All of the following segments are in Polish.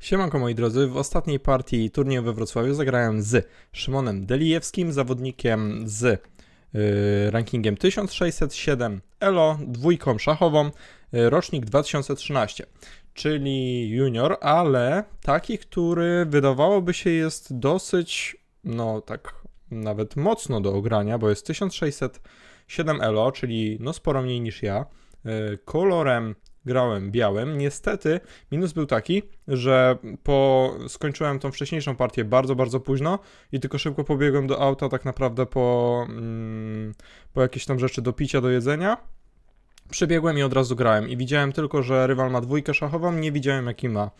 Siemanko moi drodzy, w ostatniej partii turnieju we Wrocławiu zagrałem z Szymonem Delijewskim, zawodnikiem z y, rankingiem 1607 ELO, dwójką szachową, y, rocznik 2013, czyli junior, ale taki, który wydawałoby się jest dosyć, no tak nawet mocno do ogrania, bo jest 1607 ELO, czyli no sporo mniej niż ja, y, kolorem grałem białym. Niestety minus był taki, że po skończyłem tą wcześniejszą partię bardzo, bardzo późno i tylko szybko pobiegłem do auta tak naprawdę po, mm, po jakieś tam rzeczy do picia, do jedzenia. Przebiegłem i od razu grałem i widziałem tylko, że rywal ma dwójkę szachową, nie widziałem jaki ma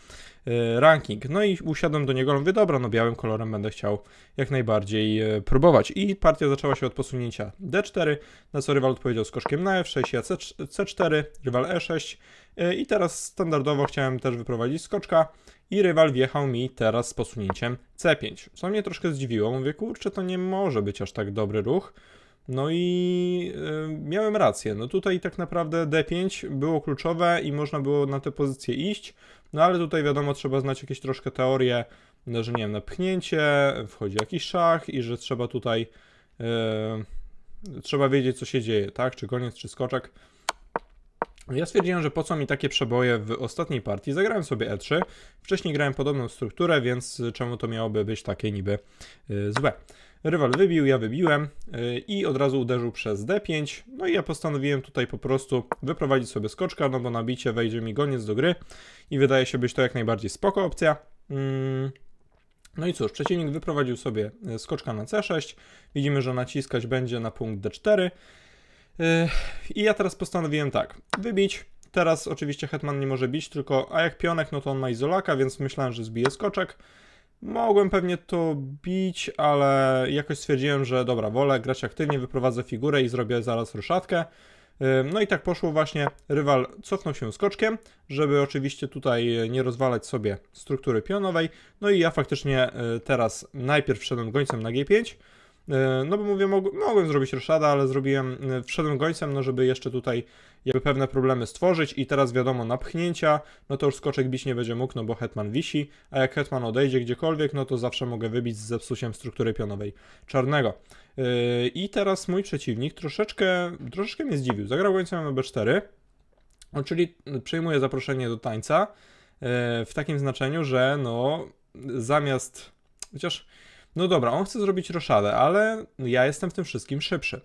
y, ranking. No i usiadłem do niego, mówię, dobra, no białym kolorem będę chciał jak najbardziej y, próbować. I partia zaczęła się od posunięcia D4, na co rywal odpowiedział skoczkiem na F6, ja C- C4, rywal E6 y, i teraz standardowo chciałem też wyprowadzić skoczka i rywal wjechał mi teraz z posunięciem C5, co mnie troszkę zdziwiło. Mówię, kurczę, to nie może być aż tak dobry ruch. No i y, miałem rację. No tutaj tak naprawdę D5 było kluczowe i można było na tę pozycję iść. No ale tutaj wiadomo, trzeba znać jakieś troszkę teorię, no, że nie wiem, na pchnięcie, wchodzi jakiś szach i że trzeba tutaj y, trzeba wiedzieć, co się dzieje, tak? Czy koniec, czy skoczek. Ja stwierdziłem, że po co mi takie przeboje w ostatniej partii. Zagrałem sobie E3. Wcześniej grałem podobną strukturę, więc czemu to miałoby być takie niby y, złe. Rywal wybił, ja wybiłem yy, i od razu uderzył przez D5. No i ja postanowiłem tutaj po prostu wyprowadzić sobie skoczka, no bo na bicie wejdzie mi goniec do gry i wydaje się być to jak najbardziej spoko opcja. Mm. No i cóż, przeciwnik wyprowadził sobie y, skoczka na C6. Widzimy, że naciskać będzie na punkt D4. Yy, I ja teraz postanowiłem tak, wybić. Teraz oczywiście hetman nie może bić, tylko a jak pionek, no to on ma izolaka, więc myślałem, że zbije skoczek. Mogłem pewnie to bić, ale jakoś stwierdziłem, że dobra, wolę grać aktywnie, wyprowadzę figurę i zrobię zaraz ruszatkę. No i tak poszło właśnie, rywal cofnął się skoczkiem, żeby oczywiście tutaj nie rozwalać sobie struktury pionowej. No i ja faktycznie y, teraz najpierw wszedłem gońcem na G5, E, No bo mówię, mog mogłem zrobić roszada, ale zrobiłem, e, wszedłem gońcem, no żeby jeszcze tutaj jakby pewne problemy stworzyć i teraz wiadomo, na pchnięcia, no to już skoczek bić nie będzie mógł, no bo hetman wisi, a jak hetman odejdzie gdziekolwiek, no to zawsze mogę wybić z zepsuciem struktury pionowej czarnego. Yy, I teraz mój przeciwnik troszeczkę, troszeczkę mnie zdziwił. Zagrał gońcem na B4, no, czyli przyjmuje zaproszenie do tańca yy, w takim znaczeniu, że no zamiast, chociaż no dobra, on chce zrobić roszadę, ale ja jestem w tym wszystkim szybszy.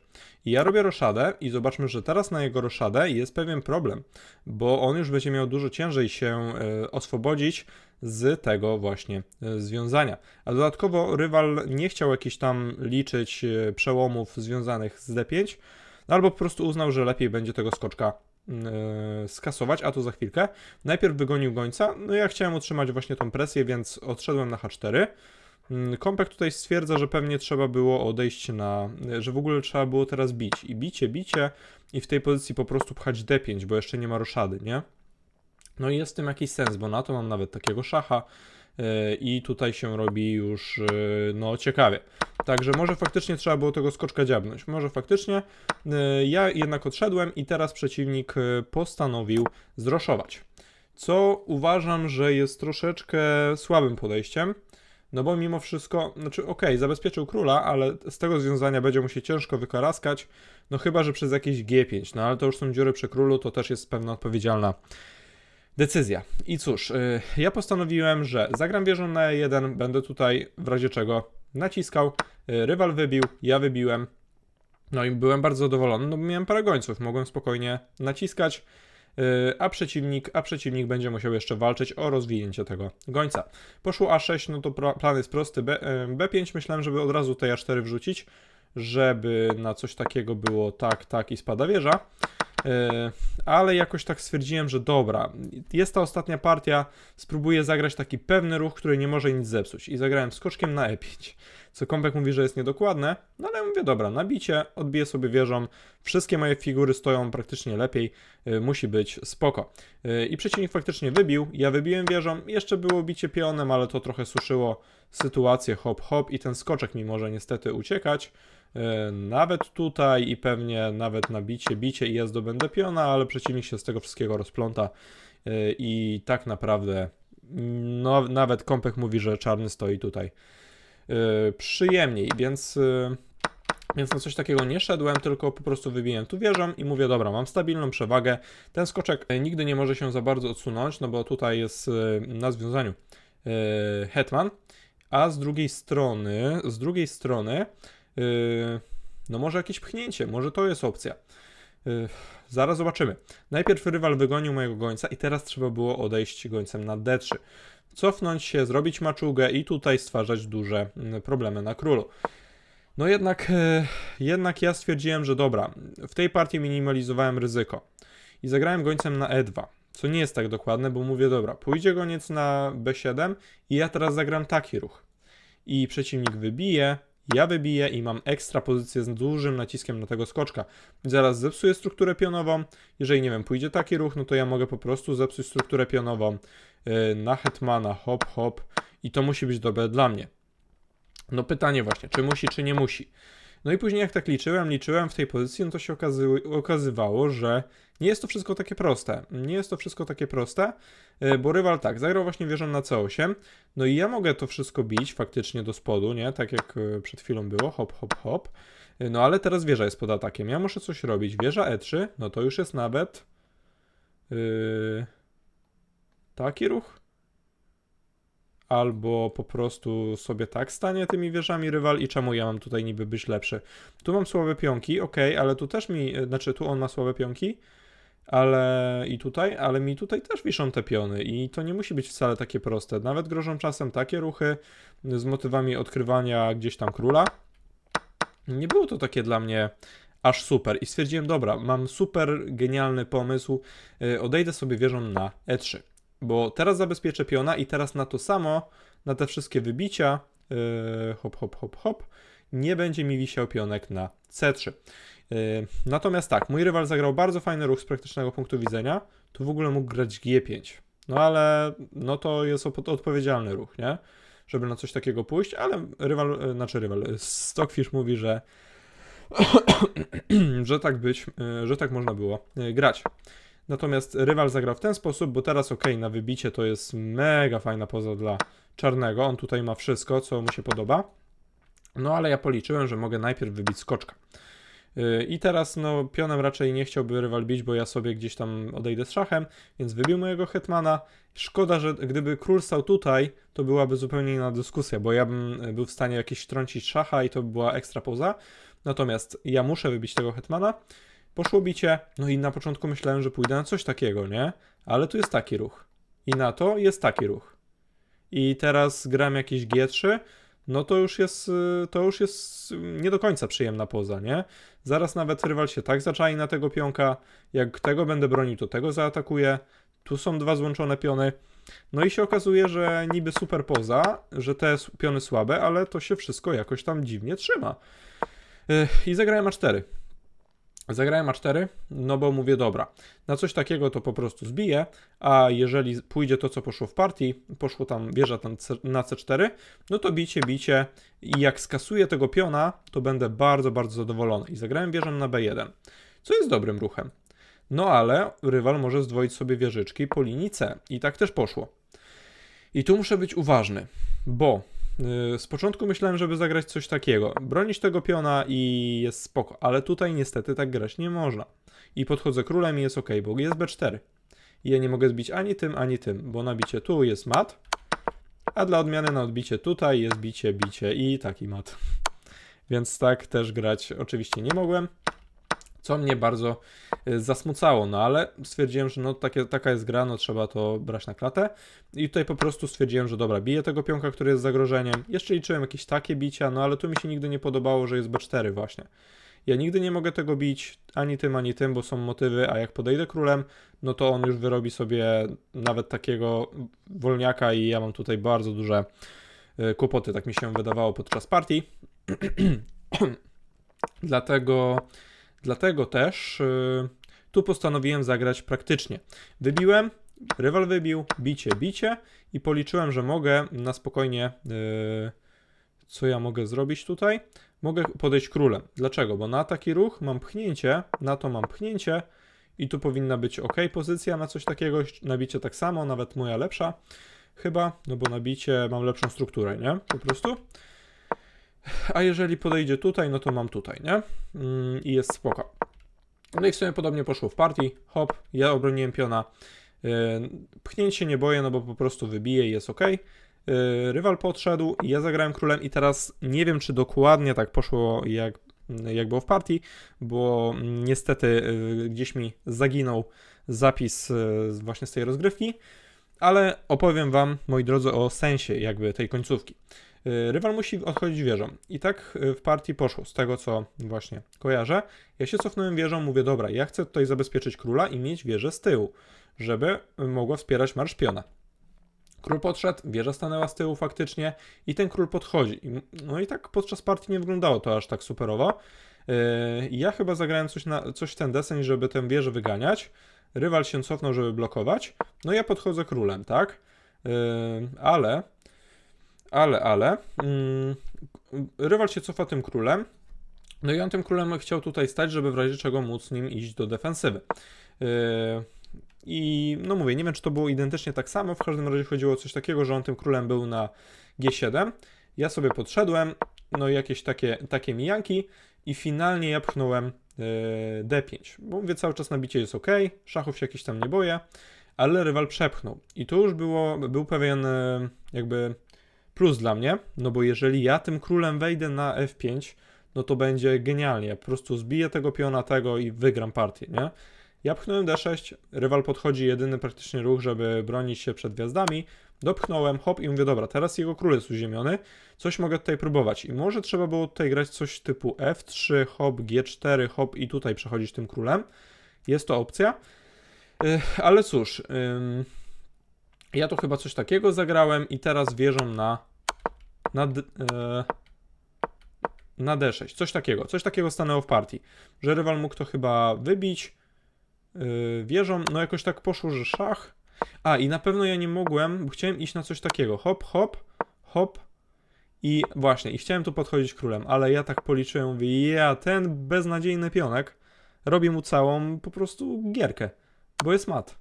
I ja robię roszadę i zobaczmy, że teraz na jego roszadę jest pewien problem, bo on już będzie miał dużo ciężej się y, oswobodzić z tego właśnie y, związania. A dodatkowo rywal nie chciał jakichś tam liczyć y, przełomów związanych z D5, albo po prostu uznał, że lepiej będzie tego skoczka skasować, a to za chwilkę. Najpierw wygonił gońca, no ja chciałem utrzymać właśnie tą presję, więc odszedłem na H4. Mm, Kompek tutaj stwierdza, że pewnie trzeba było odejść na, że w ogóle trzeba było teraz bić. I bicie, bicie i w tej pozycji po prostu pchać D5, bo jeszcze nie ma roszady, nie? No i jest w tym jakiś sens, bo na to mam nawet takiego szacha yy, i tutaj się robi już, yy, no ciekawie. Także może faktycznie trzeba było tego skoczka dziabnąć. Może faktycznie. Yy, ja jednak odszedłem i teraz przeciwnik postanowił zroszować. Co uważam, że jest troszeczkę słabym podejściem. No bo mimo wszystko, znaczy okej, okay, zabezpieczył króla, ale z tego związania będzie mu się ciężko wykaraskać, no chyba, że przez jakieś G5, no ale to już są dziury przy królu, to też jest pewna odpowiedzialna decyzja. I cóż, yy, ja postanowiłem, że zagram wieżą na E1, będę tutaj w razie czego naciskał, yy, rywal wybił, ja wybiłem, no i byłem bardzo zadowolony, no bo miałem parę gońców, mogłem spokojnie naciskać, a przeciwnik, a przeciwnik będzie musiał jeszcze walczyć o rozwinięcie tego gońca. Poszło A6, no to plan jest prosty. B, y, B5 myślałem, żeby od razu tej A4 wrzucić, żeby na coś takiego było tak, tak i spada wieża. Y, ale jakoś tak stwierdziłem, że dobra, jest ta ostatnia partia, spróbuję zagrać taki pewny ruch, który nie może nic zepsuć. I zagrałem skoczkiem na E5 co Kompek mówi, że jest niedokładne, no ale mówię, dobra, nabicie, odbiję sobie wieżą, wszystkie moje figury stoją praktycznie lepiej, yy, musi być spoko. Yy, I przeciwnik faktycznie wybił, ja wybiłem wieżą, jeszcze było bicie pionem, ale to trochę suszyło sytuację, hop hop i ten skoczek mi może niestety uciekać. Yy, nawet tutaj i pewnie nawet na bicie, bicie i ja zdobędę piona, ale przeciwnik się z tego wszystkiego rozpląta. Yy, i tak naprawdę no, nawet kompek mówi, że czarny stoi tutaj. Yy, przyjemniej, więc, więc na coś takiego nie szedłem, tylko po prostu wybiłem tu wieżą i mówię, dobra, mam stabilną przewagę. Ten skoczek nigdy nie może się za bardzo odsunąć, no bo tutaj jest na związaniu hetman, a z drugiej strony, z drugiej strony, no może jakieś pchnięcie, może to jest opcja. Yy, zaraz zobaczymy. Najpierw rywal wygonił mojego gońca i teraz trzeba było odejść gońcem na D3. Cofnąć się, zrobić maczugę i tutaj stwarzać duże mm, problemy na królu. No jednak, e, jednak ja stwierdziłem, że dobra, w tej partii minimalizowałem ryzyko i zagrałem gońcem na E2, co nie jest tak dokładne, bo mówię, dobra, pójdzie goniec na B7 i ja teraz zagram taki ruch. I przeciwnik wybije, ja wybiję i mam ekstra pozycję z dużym naciskiem na tego skoczka. Zaraz zepsuję strukturę pionową. Jeżeli, nie wiem, pójdzie taki ruch, no to ja mogę po prostu zepsuć strukturę pionową yy, na hetmana, hop, hop i to musi być dobre dla mnie. No pytanie właśnie, czy musi, czy nie musi. No i później jak tak liczyłem, liczyłem w tej pozycji, no to się okazy okazywało, że nie jest to wszystko takie proste. Nie jest to wszystko takie proste, yy, bo rywal tak, zagrał właśnie wieżą na C8, no i ja mogę to wszystko bić faktycznie do spodu, nie? Tak jak yy, przed chwilą było, hop, hop, hop. Yy, no ale teraz wieża jest pod atakiem, ja muszę coś robić. Wieża E3, no to już jest nawet yy, taki ruch albo po prostu sobie tak stanie tymi wieżami rywal i czemu ja mam tutaj niby być lepszy. Tu mam słabe pionki, ok, ale tu też mi, znaczy tu on ma słabe pionki, ale i tutaj, ale mi tutaj też wiszą te piony i to nie musi być wcale takie proste. Nawet grożą czasem takie ruchy z motywami odkrywania gdzieś tam króla. Nie było to takie dla mnie aż super i stwierdziłem, dobra, mam super genialny pomysł, yy, odejdę sobie wieżą na E3 bo teraz zabezpieczę piona i teraz na to samo, na te wszystkie wybicia, yy, hop, hop, hop, hop, nie będzie mi wisiał pionek na C3. Yy, natomiast tak, mój rywal zagrał bardzo fajny ruch z praktycznego punktu widzenia, tu w ogóle mógł grać G5, no ale no to jest odpowiedzialny ruch, nie? Żeby na coś takiego pójść, ale rywal, yy, znaczy rywal, Stockfish mówi, że że tak być, yy, że tak można było yy, grać. Natomiast rywal zagrał w ten sposób, bo teraz ok, na wybicie to jest mega fajna poza dla czarnego. On tutaj ma wszystko, co mu się podoba. No ale ja policzyłem, że mogę najpierw wybić skoczka. Yy, I teraz no pionem raczej nie chciałby rywal bić, bo ja sobie gdzieś tam odejdę z szachem, więc wybił mojego hetmana. Szkoda, że gdyby król stał tutaj, to byłaby zupełnie inna dyskusja, bo ja bym był w stanie jakieś wtrącić szacha i to by była ekstra poza. Natomiast ja muszę wybić tego hetmana. Poszło bicie, no i na początku myślałem, że pójdę na coś takiego, nie? Ale tu jest taki ruch. I na to jest taki ruch. I teraz gram jakieś G3, no to już jest, y, to już jest nie do końca przyjemna poza, nie? Zaraz nawet rywal się tak zaczai na tego pionka, jak tego będę bronił, to tego zaatakuję. Tu są dwa złączone piony. No i się okazuje, że niby super poza, że te piony słabe, ale to się wszystko jakoś tam dziwnie trzyma. Y, I zagrałem A4. Zagrałem A4, no bo mówię, dobra, na coś takiego to po prostu zbiję, a jeżeli pójdzie to, co poszło w partii, poszło tam wieża tam na C4, no to bicie, bicie i jak skasuję tego piona, to będę bardzo, bardzo zadowolony. I zagrałem wieżę na B1, co jest dobrym ruchem. No ale rywal może zdwoić sobie wieżyczki po linii C i tak też poszło. I tu muszę być uważny, bo z początku myślałem, żeby zagrać coś takiego. Bronić tego piona i jest spoko, ale tutaj niestety tak grać nie można. I podchodzę królem i jest ok, bo jest B4. I ja nie mogę zbić ani tym, ani tym, bo na bicie tu jest mat, a dla odmiany na odbicie tutaj jest bicie, bicie i taki mat. Więc tak też grać oczywiście nie mogłem co mnie bardzo y, zasmucało, no ale stwierdziłem, że no takie, taka jest gra, no trzeba to brać na klatę i tutaj po prostu stwierdziłem, że dobra, biję tego pionka, który jest zagrożeniem, jeszcze liczyłem jakieś takie bicia, no ale tu mi się nigdy nie podobało, że jest B4 właśnie. Ja nigdy nie mogę tego bić ani tym, ani tym, bo są motywy, a jak podejdę królem, no to on już wyrobi sobie nawet takiego wolniaka i ja mam tutaj bardzo duże y, kłopoty, tak mi się wydawało podczas partii. Dlatego Dlatego też yy, tu postanowiłem zagrać praktycznie. Wybiłem, rywal wybił, bicie, bicie i policzyłem, że mogę na spokojnie. Yy, co ja mogę zrobić tutaj? Mogę podejść królem. Dlaczego? Bo na taki ruch mam pchnięcie, na to mam pchnięcie i tu powinna być ok pozycja na coś takiego, nabicie tak samo, nawet moja lepsza. chyba, no bo na bicie mam lepszą strukturę, nie? Po prostu. A jeżeli podejdzie tutaj, no to mam tutaj, nie? Mm, I jest spoko. No i w sumie podobnie poszło w partii. Hop, ja obroniłem piona. Yy, Pchnięć się nie boję, no bo po prostu wybiję i jest ok. Rywal podszedł, ja zagrałem królem i teraz nie wiem, czy dokładnie tak poszło, jak, jak było w partii, bo niestety yy, gdzieś mi zaginął zapis z- właśnie z tej rozgrywki, ale opowiem Wam, moi drodzy, o sensie jakby tej końcówki. Yy, Rywal musi odchodzić wieżą. I tak yy, w partii poszło, z tego co właśnie kojarzę. Ja się cofnąłem wieżą, mówię, dobra, ja chcę tutaj zabezpieczyć króla i mieć wieżę z tyłu, żeby mogła wspierać marsz piona. Król podszedł, wieża stanęła z tyłu faktycznie i ten król podchodzi. No i tak podczas partii nie wyglądało to aż tak superowo. Ja chyba zagrałem coś, na, coś w ten deseń, żeby tę wieżę wyganiać. Rywal się cofnął, żeby blokować. No ja podchodzę królem, tak? Ale, ale, ale. mm, Rywal się cofa tym królem. No i on tym królem chciał tutaj stać, żeby w razie czego móc nim iść do defensywy. Yy, I no mówię, nie wiem, czy to było identycznie tak samo. W każdym razie chodziło o coś takiego, że on tym królem był na G7. Ja sobie podszedłem, no jakieś takie, takie mijanki i finalnie ja pchnąłem yy, D5. Bo mówię, cały czas nabicie jest ok, szachów się jakiś tam nie boję, ale rywal przepchnął. I tu już było, był pewien yy, jakby plus dla mnie, no bo jeżeli ja tym królem wejdę na F5, no to będzie genialnie. Po prostu zbiję tego piona tego i wygram partię, nie? Ja pchnąłem D6, rywal podchodzi jedyny praktycznie ruch, żeby bronić się przed gwiazdami. Dopchnąłem, hop i mówię, dobra, teraz jego król jest uziemiony, coś mogę tutaj próbować. I może trzeba było tutaj grać coś typu F3, hop, G4, hop i tutaj przechodzić tym królem. Jest to opcja. Ale cóż, ja tu chyba coś takiego zagrałem i teraz wierzą na na, e, na D6. Coś takiego. Coś takiego stanęło w partii. Że rywal mógł to chyba wybić yy, wieżą. No jakoś tak poszło, że szach. A i na pewno ja nie mogłem, bo chciałem iść na coś takiego. Hop, hop, hop. I właśnie, i chciałem tu podchodzić królem, ale ja tak policzyłem, mówię, ja ten beznadziejny pionek robi mu całą po prostu gierkę. Bo jest mat.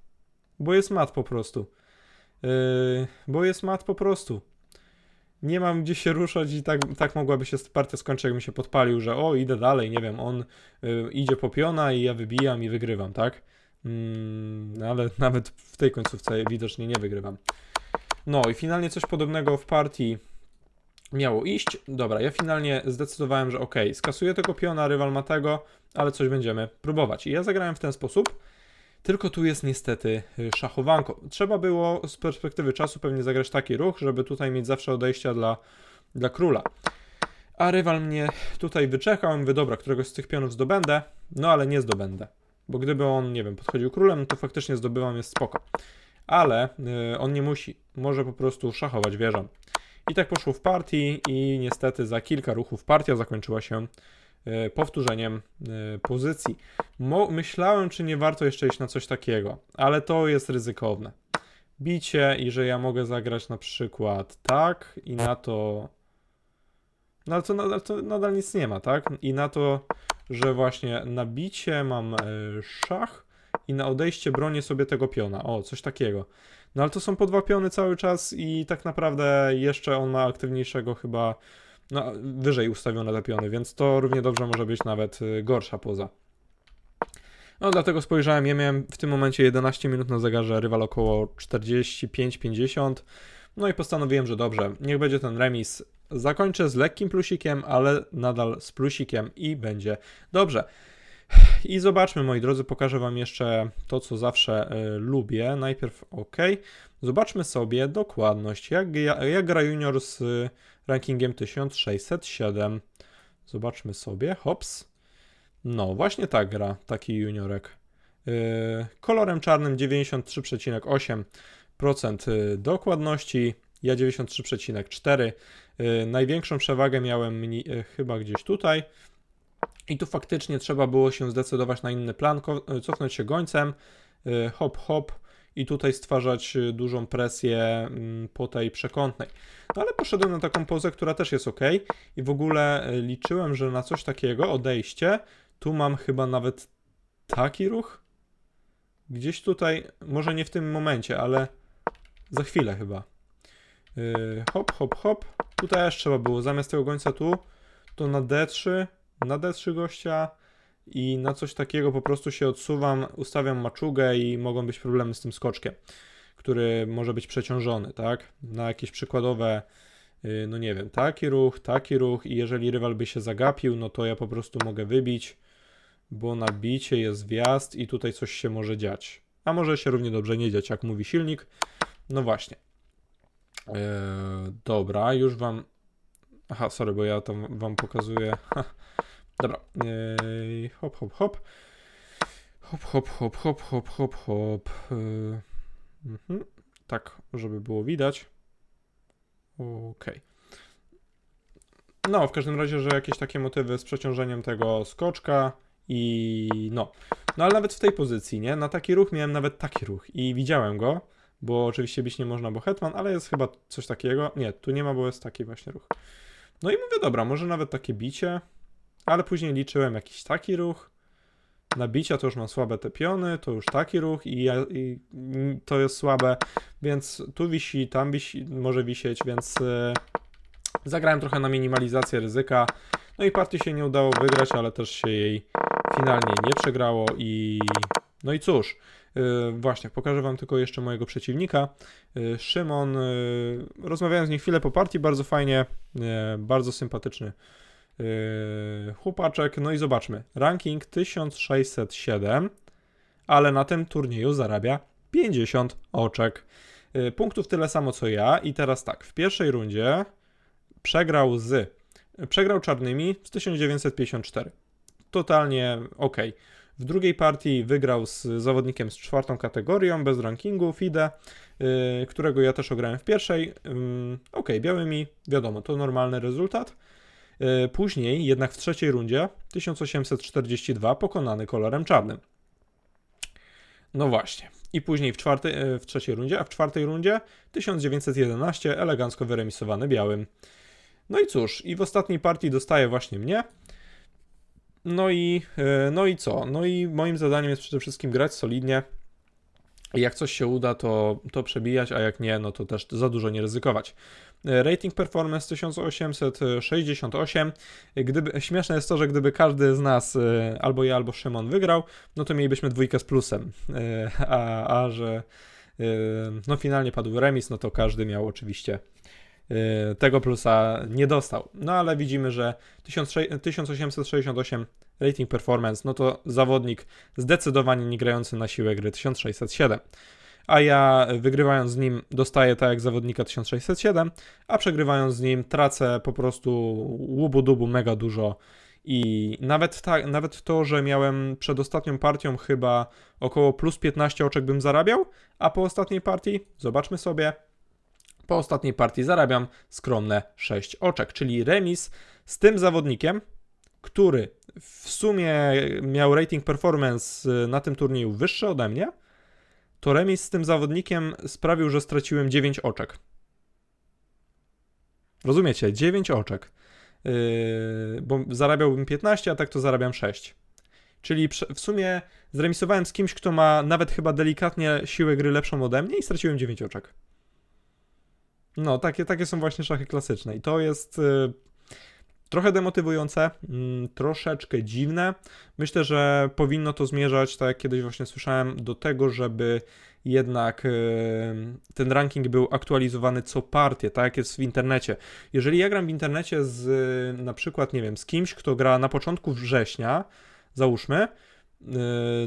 Bo jest mat po prostu. Yy, bo jest mat po prostu nie mam gdzie się ruszać i tak, tak mogłaby się partia skończyć, jakbym się podpalił, że o, idę dalej, nie wiem, on y, idzie po piona i ja wybijam i wygrywam, tak? No ale nawet w tej końcówce widocznie nie wygrywam. No i finalnie coś podobnego w partii miało iść. Dobra, ja finalnie zdecydowałem, że ok, skasuję tego piona, rywal ma tego, ale coś będziemy próbować. I ja zagrałem w ten sposób, tylko tu jest niestety y, szachowanko. Trzeba było z perspektywy czasu pewnie zagrać taki ruch, żeby tutaj mieć zawsze odejścia dla, dla króla. A rywal mnie tutaj wyczekał, mówię, dobra, któregoś z tych pionów zdobędę, no ale nie zdobędę. Bo gdyby on, nie wiem, podchodził królem, to faktycznie zdobywam, jest spoko. Ale y, on nie musi, może po prostu szachować wieżą. I tak poszło w partii i niestety za kilka ruchów partia zakończyła się powtórzeniem y, pozycji. Myślałem, czy nie warto jeszcze iść na coś takiego, ale to jest ryzykowne. Bicie i że ja mogę zagrać na przykład tak i na to. No ale to nadal, to nadal nic nie ma, tak? I na to, że właśnie na bicie mam e, szach i na odejście bronię sobie tego piona. O, coś takiego. No ale to są po dwa piony cały czas i tak naprawdę jeszcze on ma aktywniejszego chyba, no wyżej ustawione te piony, więc to równie dobrze może być nawet y, gorsza poza. No dlatego spojrzałem, ja miałem w tym momencie 11 minut na zegarze, rywal około 45-50. No i postanowiłem, że dobrze, niech będzie ten remis. Zakończę z lekkim plusikiem, ale nadal z plusikiem i będzie dobrze. I zobaczmy, moi drodzy, pokażę Wam jeszcze to, co zawsze y, lubię. Najpierw OK. Zobaczmy sobie dokładność, jak, ja- jak gra junior z y, rankingiem 1607. Zobaczmy sobie, hops. No, właśnie tak gra taki juniorek. Yy, kolorem czarnym 93,8% y, dokładności, ja 93,4%. Yy, największą przewagę miałem mni- y, chyba gdzieś tutaj. I tu faktycznie trzeba było się zdecydować na inny plan, cofnąć się gońcem, y, hop, hop i tutaj stwarzać y, dużą presję mm, po tej przekątnej. No ale poszedłem na taką pozę, która też jest ok i w ogóle y, liczyłem, że na coś takiego, odejście, tu mam chyba nawet taki ruch. Gdzieś tutaj, może nie w tym momencie, ale za chwilę chyba. Yy, hop, hop, hop. Tu też trzeba było, zamiast tego gońca tu, to na D3, na D3 gościa i na coś takiego po prostu się odsuwam, ustawiam maczugę i mogą być problemy z tym skoczkiem, który może być przeciążony, tak? Na jakieś przykładowe, yy, no nie wiem, taki ruch, taki ruch i jeżeli rywal by się zagapił, no to ja po prostu mogę wybić, bo na bicie jest wjazd i tutaj coś się może dziać. A może się równie dobrze nie dziać, jak mówi silnik. No właśnie. Eee, dobra, już wam. Aha, sorry, bo ja tam wam pokazuję. Dobra. Eee, hop, hop, hop. Hop, hop, hop, hop, hop, hop, hop. Eee, mhm. Tak, żeby było widać. Okej. No, w każdym razie, że jakieś takie motywy z przeciążeniem tego skoczka i no. No ale nawet w tej pozycji, nie? Na taki ruch miałem nawet taki ruch i widziałem go, bo oczywiście bić nie można, bo hetman, ale jest chyba coś takiego. Nie, tu nie ma, bo jest taki właśnie ruch. No i mówię, dobra, może nawet takie bicie, ale później liczyłem jakiś taki ruch. Na bicia to już mam słabe te piony, to już taki ruch i, ja, i to jest słabe, więc tu wisi, tam wisi, może wisieć, więc e, zagrałem trochę na minimalizację ryzyka. No i partii się nie udało wygrać, ale też się jej finalnie nie przegrało i no i cóż, yy, właśnie, pokażę wam tylko jeszcze mojego przeciwnika. Yy, Szymon, yy, rozmawiałem z nim chwilę po partii, bardzo fajnie, yy, bardzo sympatyczny yy, chłopaczek. No i zobaczmy, ranking 1607, ale na tym turnieju zarabia 50 oczek. Yy, punktów tyle samo co ja i teraz tak, w pierwszej rundzie przegrał z Przegrał czarnymi z 1954. Totalnie ok. W drugiej partii wygrał z zawodnikiem z czwartą kategorią, bez rankingu, FIDE, yy, którego ja też ograłem w pierwszej. Ok, białymi, wiadomo, to normalny rezultat. Yy, później, jednak w trzeciej rundzie, 1842 pokonany kolorem czarnym. No właśnie. I później w, czwartej, w trzeciej rundzie, a w czwartej rundzie 1911 elegancko wyremisowany białym. No i cóż, i w ostatniej partii dostaje właśnie mnie. No i, e, no i co? No i moim zadaniem jest przede wszystkim grać solidnie. Jak coś się uda, to, to przebijać, a jak nie, no to też za dużo nie ryzykować. E, rating performance 1868. Gdyby, śmieszne jest to, że gdyby każdy z nas, e, albo ja, albo Szymon wygrał, no to mielibyśmy dwójkę z plusem. A, a że no finalnie padł remis, no to każdy miał oczywiście tego plusa nie dostał. No ale widzimy, że 1868 rating performance, no to zawodnik zdecydowanie nie grający na siłę gry 1607. A ja wygrywając z nim dostaję tak jak zawodnika 1607, a przegrywając z nim tracę po prostu łubu dubu mega dużo. I nawet, ta, nawet to, że miałem przed ostatnią partią chyba około plus 15 oczek bym zarabiał, a po ostatniej partii, zobaczmy sobie, po ostatniej partii zarabiam skromne 6 oczek, czyli remis z tym zawodnikiem, który w sumie miał rating performance y, na tym turnieju wyższy ode mnie, to remis z tym zawodnikiem sprawił, że straciłem 9 oczek. Rozumiecie? 9 oczek. Yy, bo zarabiałbym 15, a tak to zarabiam 6. Czyli w sumie zremisowałem z kimś, kto ma nawet chyba delikatnie siłę gry lepszą ode mnie i straciłem 9 oczek. No, takie, takie są właśnie szachy klasyczne i to jest y, trochę demotywujące, y, troszeczkę dziwne. Myślę, że powinno to zmierzać, tak jak kiedyś właśnie słyszałem, do tego, żeby jednak y, ten ranking był aktualizowany co partię, tak jak jest w internecie. Jeżeli ja gram w internecie z na przykład, nie wiem, z kimś, kto gra na początku września, załóżmy,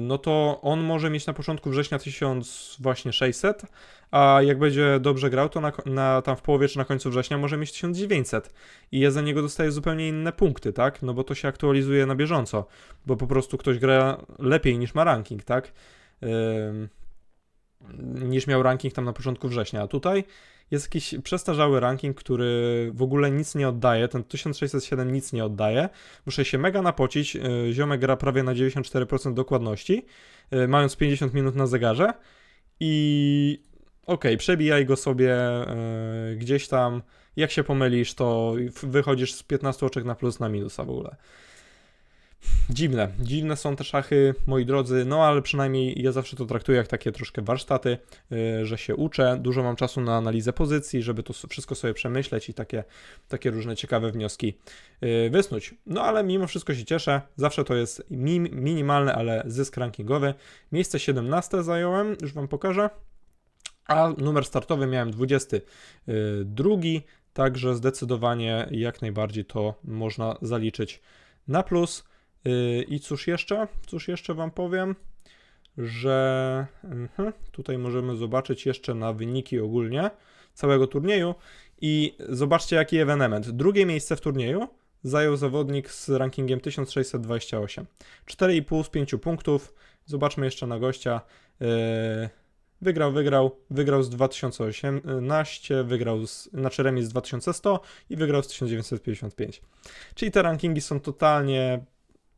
no to on może mieć na początku września 1000 właśnie 600, a jak będzie dobrze grał, to na, na, tam w połowie czy na końcu września może mieć 1900 i ja za niego dostaję zupełnie inne punkty, tak? No bo to się aktualizuje na bieżąco, bo po prostu ktoś gra lepiej niż ma ranking, tak? Yy, niż miał ranking tam na początku września, a tutaj jest jakiś przestarzały ranking, który w ogóle nic nie oddaje. Ten 1607 nic nie oddaje. Muszę się mega napocić. Y, ziomek gra prawie na 94% dokładności, y, mając 50 minut na zegarze. I okej, okay, przebijaj go sobie yy, gdzieś tam. Jak się pomylisz, to wychodzisz z 15 oczek na plus na minusa w ogóle. Dziwne, dziwne są te szachy, moi drodzy, no ale przynajmniej ja zawsze to traktuję jak takie troszkę warsztaty, yy, że się uczę, dużo mam czasu na analizę pozycji, żeby to wszystko sobie przemyśleć i takie, takie różne ciekawe wnioski yy, wysnuć. No ale mimo wszystko się cieszę, zawsze to jest mi, minimalny, ale zysk rankingowy. Miejsce 17 zająłem, już Wam pokażę, a numer startowy miałem 22, także zdecydowanie jak najbardziej to można zaliczyć na plus. Yy, I cóż jeszcze? Cóż jeszcze Wam powiem? Że mhm, tutaj możemy zobaczyć jeszcze na wyniki ogólnie całego turnieju i zobaczcie jaki ewenement. Drugie miejsce w turnieju zajął zawodnik z rankingiem 1628. 4,5 z 5 punktów. Zobaczmy jeszcze na gościa. Yy, Wygrał, wygrał, wygrał z 2018, wygrał z, znaczy remis z 2100 i wygrał z 1955. Czyli te rankingi są totalnie,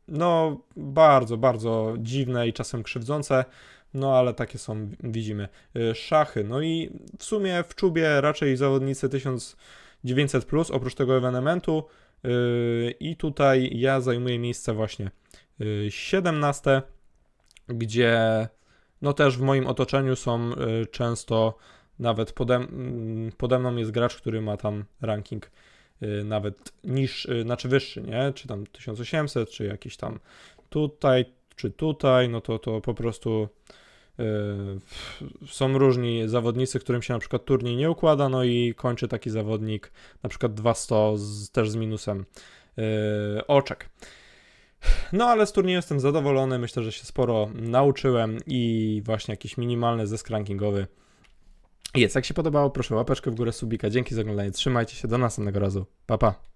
no, bardzo, bardzo dziwne i czasem krzywdzące, no ale takie są, widzimy. Y, Szachy, no i w sumie w czubie raczej zawodnicy 1900, plus, oprócz tego ewenementu. Yy, I tutaj ja zajmuję miejsce właśnie yy, 17, gdzie no też w moim otoczeniu są y, często nawet pode, mm, pode mną jest gracz, który ma tam ranking y, nawet niż, y, znaczy wyższy, nie? Czy tam 1800, czy jakiś tam tutaj, czy tutaj, no to, to po prostu y, są różni zawodnicy, którym się na przykład turniej nie układa, no i kończy taki zawodnik na przykład 200 z, też z minusem y, oczek. No ale z turnieju jestem zadowolony, myślę, że się sporo nauczyłem i właśnie jakiś minimalny zysk rankingowy jest. Jak się podobało, proszę łapeczkę w górę, subika. Dzięki za oglądanie, trzymajcie się, do następnego razu. Pa, pa.